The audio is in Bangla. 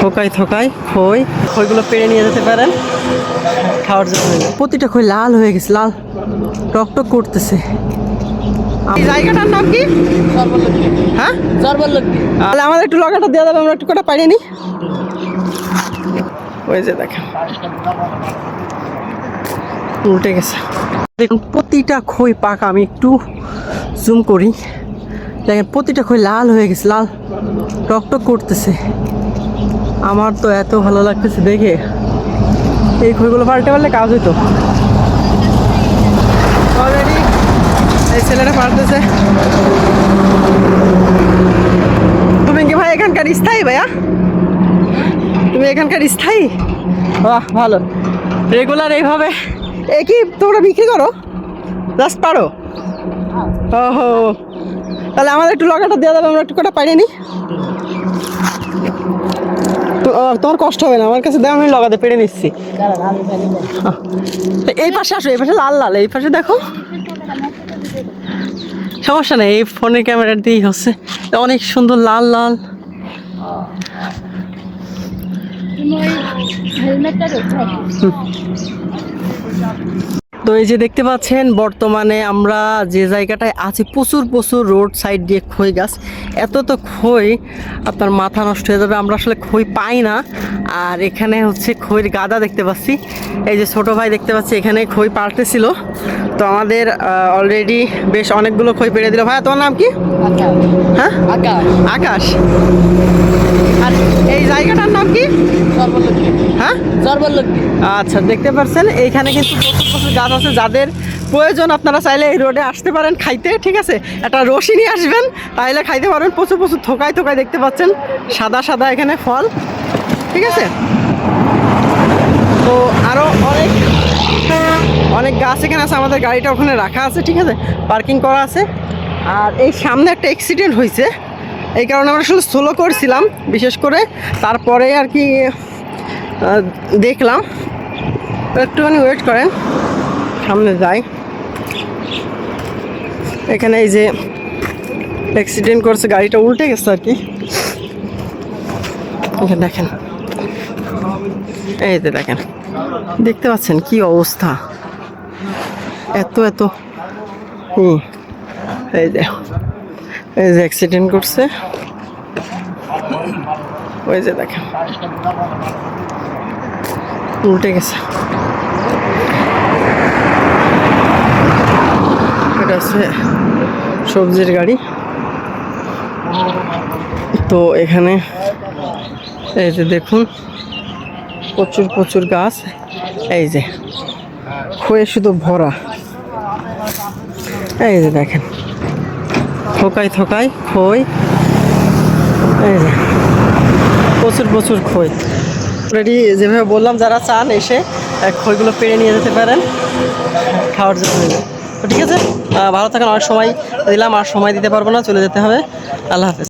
থোকায় থোকায় খই। খইগুলো পেড়ে নিয়ে যেতে পারেন। খাওয়ার জন্য। প্রতিটা খই লাল হয়ে গেছে লাল। টকটক করতেছে। জায়গাটার নাম কি? হ্যাঁ? তাহলে আমাদের একটু লগাটা দিয়ে দেবে আমরা একটু কটা পাইনি নি ওই যে দেখেন। উল্টে গেছে। দেখুন প্রতিটা খই পাকা আমি একটু জুম করি। দেখেন প্রতিটা খই লাল হয়ে গেছে লাল। টকটক করতেছে। আমার তো এত ভালো লাগতেছে দেখে। এই খইগুলো পাল্টে পারলে কাজ হইতো। অলরেডি এই ছেলেটা পাল্টেছে। তুমি কি ভাই এখানকার স্থায়ী ভাইয়া? তুমি এখানকার স্থায়ী? বাহ, ভালো। রেগুলার এইভাবে। এ তোমরা বিক্রি করো? জাস্ট পারো? ওহো। তাহলে আমাদের একটু লগাটা দিয়ে দেবে আমরা একটু কটা পাইনি আহ, তোমার কষ্ট হবে না। আমার কাছে দেখো আমি লগাতে পেরে নিচ্ছি। এই পাশে আসো এই পাশে লাল লাল এই পাশে দেখো। সমস্যা নেই এই ফোনের ক্যামেরা দিয়েই হচ্ছে। অনেক সুন্দর লাল লাল। তো এই যে দেখতে পাচ্ছেন বর্তমানে আমরা যে জায়গাটায় আছি প্রচুর প্রচুর রোড সাইড দিয়ে খই গাছ। এত তো খই আপনার মাথা নষ্ট হয়ে যাবে আমরা আসলে খই পাই না। আর এখানে হচ্ছে খইয়ের গাদা দেখতে পাচ্ছি। এই যে ছোট ভাই দেখতে পাচ্ছি এখানে খই পাল্টেছিল তো আমাদের অলরেডি বেশ অনেকগুলো খই পেরে দিল। ভাই তোমার নাম কি? হ্যাঁ? আকাশ। আকাশ। আর এই জায়গাটার নাম কি? হ্যাঁ? আচ্ছা দেখতে পাচ্ছেন এইখানে কিন্তু প্রচুর প্রচুর গাছ আছে যাদের প্রয়োজন আপনারা চাইলে এই রোডে আসতে পারেন খাইতে ঠিক আছে? একটা রশি নিয়ে আসবেন তাইলে খাইতে পারবেন প্রচুর প্রচুর থোকায় থোকায় দেখতে পাচ্ছেন সাদা সাদা এখানে ফল ঠিক আছে? তো আরও অনেক অনেক গাছ এখানে আছে আমাদের গাড়িটা ওখানে রাখা আছে ঠিক আছে? পার্কিং করা আছে আর এই সামনে একটা অ্যাক্সিডেন্ট হয়েছে এই কারণে আমরা আসলে স্লো করছিলাম, বিশেষ করে তারপরে আর কি দেখলাম। একটুখানি ওয়েট করেন, সামনে যাই। এখানে এই যে অ্যাক্সিডেন্ট করছে, গাড়িটা উল্টে গেছে আর কি। দেখেন। এই যে দেখেন। দেখতে পাচ্ছেন কি অবস্থা? এত এত। হুম, এই যে। এই যে অ্যাক্সিডেন্ট করছে। ওই যে দেখেন। উল্টে গেছে। এটা হচ্ছে সবজির গাড়ি। তো এখানে এই যে দেখুন, প্রচুর প্রচুর গাছ। এই যে খয়ে শুধু ভরা। এই যে দেখেন। থোকায় থোকায় খই। এই যে, প্রচুর প্রচুর খই। অলরেডি যেভাবে বললাম, যারা চান এসে খইগুলো পেড়ে নিয়ে যেতে পারেন, খাওয়ার জন্য। ঠিক আছে ভালো থাকেন, অনেক সময় দিলাম, আর সময় দিতে পারব না, চলে যেতে হবে। আল্লাহ হাফেজ।